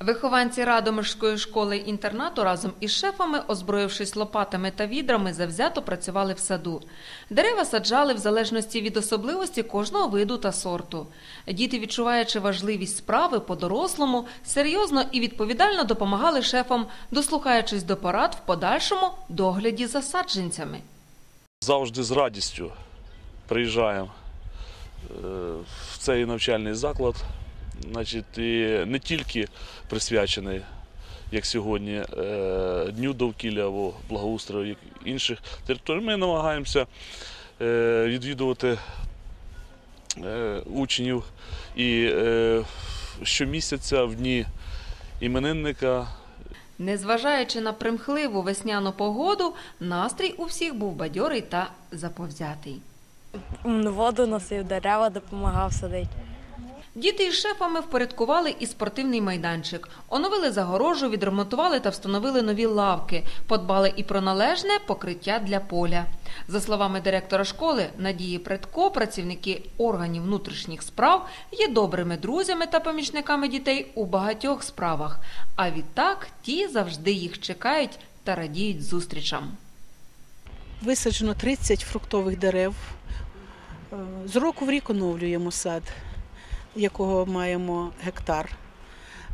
Вихованці Радомирської школи-інтернату разом із шефами, озброївшись лопатами та відрами, завзято працювали в саду. Дерева саджали в залежності від особливості кожного виду та сорту. Діти, відчуваючи важливість справи по-дорослому, серйозно і відповідально допомагали шефам, дослухаючись до порад в подальшому догляді за саджанцями. Завжди з радістю приїжджаємо е, в цей навчальний заклад. Значить, і не тільки присвячений, як сьогодні, е, Дню довкілля або благоустрою як інших територій. Ми намагаємося е, відвідувати е, учнів і щомісяця в дні іменинника Незважаючи на примхливу весняну погоду, настрій у всіх був бадьорий та заповзятий. Воду носив, дерева допомагав садити. Діти із шефами впорядкували і спортивний майданчик, оновили загорожу, відремонтували та встановили нові лавки, подбали і про належне покриття для поля. За словами директора школи Надії Предко, працівники органів внутрішніх справ є добрими друзями та помічниками дітей у багатьох справах. А відтак ті завжди їх чекають та радіють зустрічам. Висаджено 30 фруктових дерев. Е, З року в рік оновлюємо сад, якого маємо гектар.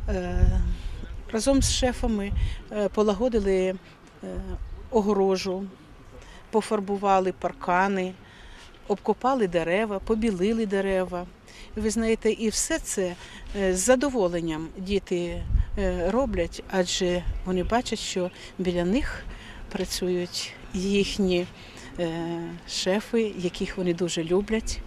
Е, Разом з шефами е, полагодили е, огорожу, пофарбували паркани, обкопали дерева, побілили дерева. Ви знаєте, і все це з задоволенням діти роблять, адже вони бачать, що біля них працюють їхні шефи, яких вони дуже люблять.